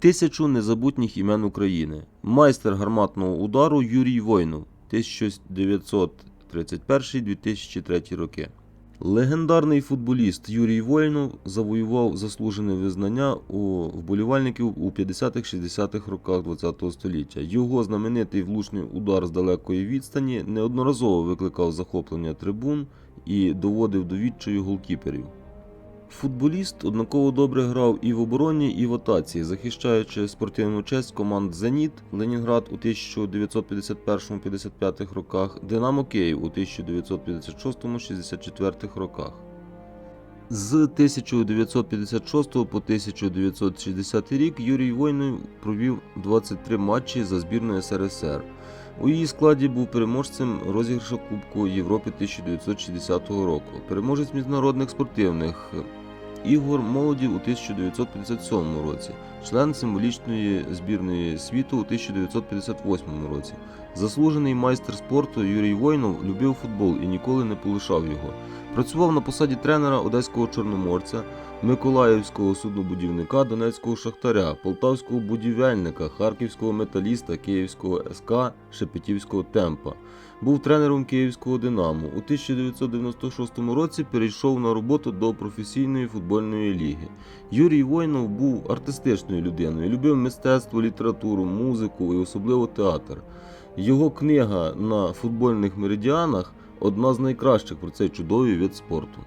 Тисячу незабутніх імен України. Майстер гарматного удару Юрій Войнов 1931-2003 роки. Легендарний футболіст Юрій Войнов завоював заслужене визнання у вболівальників у 50-60-х роках ХХ століття. Його знаменитий влучний удар з далекої відстані неодноразово викликав захоплення трибун і доводив до відчаю голкіперів. Футболіст однаково добре грав і в обороні, і в атаці, захищаючи спортивну честь команд Зеніт Ленінград у 1951-55 роках, Динамо Київ у 1956-64 роках. З 1956 по 1960 рік Юрій Войнов провів 23 матчі за збірною СРСР. У її складі був переможцем розіграшу Кубку Європи 1960 року, переможець міжнародних спортивних ігор молоді у 1957 році, член символічної збірної світу у 1958 році. Заслужений майстер спорту Юрій Войнов любив футбол і ніколи не полишав його. Працював на посаді тренера Одеського Чорноморця, Миколаївського суднобудівника, Донецького шахтаря, Полтавського будівельника, Харківського металіста, Київського СК, Шепетівського темпа. Був тренером Київського Динамо. У 1996 році перейшов на роботу до професійної футбольної ліги. Юрій Войнов був артистичною людиною, любив мистецтво, літературу, музику і особливо театр. Його книга на футбольних меридіанах одна з найкращих про цей чудовий вид спорту.